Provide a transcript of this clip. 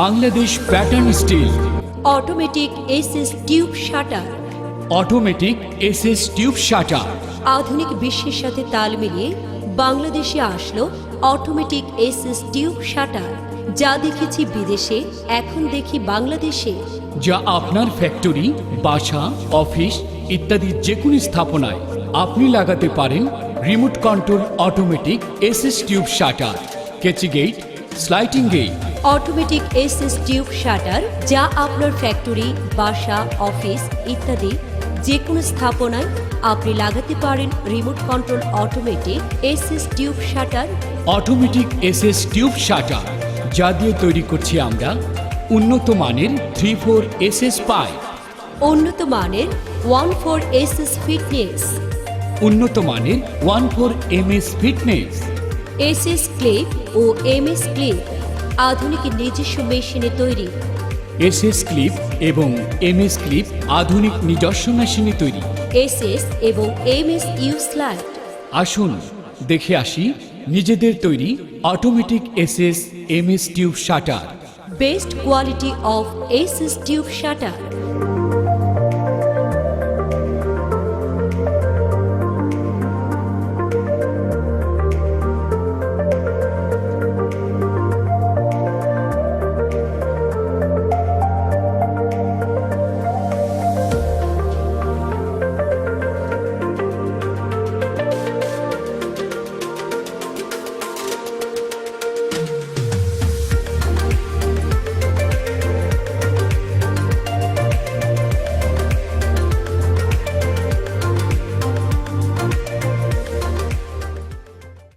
Bangladesh pattern steel automatic SS tube shutter automatic SS tube shutter আধুনিক বিশ্বের সাথে তাল মিলিয়ে বাংলাদেশে আসলো অটোমেটিক এসএস টিউব শাটার যা দেখেছি বিদেশে এখন দেখি বাংলাদেশে। যা আপনার ফ্যাক্টরি বাসা অফিস ইত্যাদি যে কোনো স্থাপনায় আপনি লাগাতে পারেন remote control automatic SS tube shutter কেচি gate sliding gate automatic SS tube shutter যা আপনার ফ্যাক্টরি বাসা অফিস ইত্যাদি যে কোনো স্থাপনায় আপনি লাগাতে পারেন remote control automatic SS tube shutter. Automatic SS tube shutter যা দিয়ে তৈরি করছি আমরা উন্নত মানের থ্রি ফোর এসএস পাইপ উন্নত মানের ওয়ান ফোর এসএস ফিটনেস। উন্নত মানের one four MS fitness. SS clip ও এমএস ক্লিপ আধুনিক নিজস্ব মেশিনে তৈরি। এসএস ক্লিপ এবং এমএস ক্লিপ আধুনিক নিজস্ব মেশিনে তৈরি। এসএস এবং এমএস ইউ স্লাইড। আসুন দেখে আসি নিজেদের তৈরি automatic SS MS tube shutter. Best quality of SS tube shutter.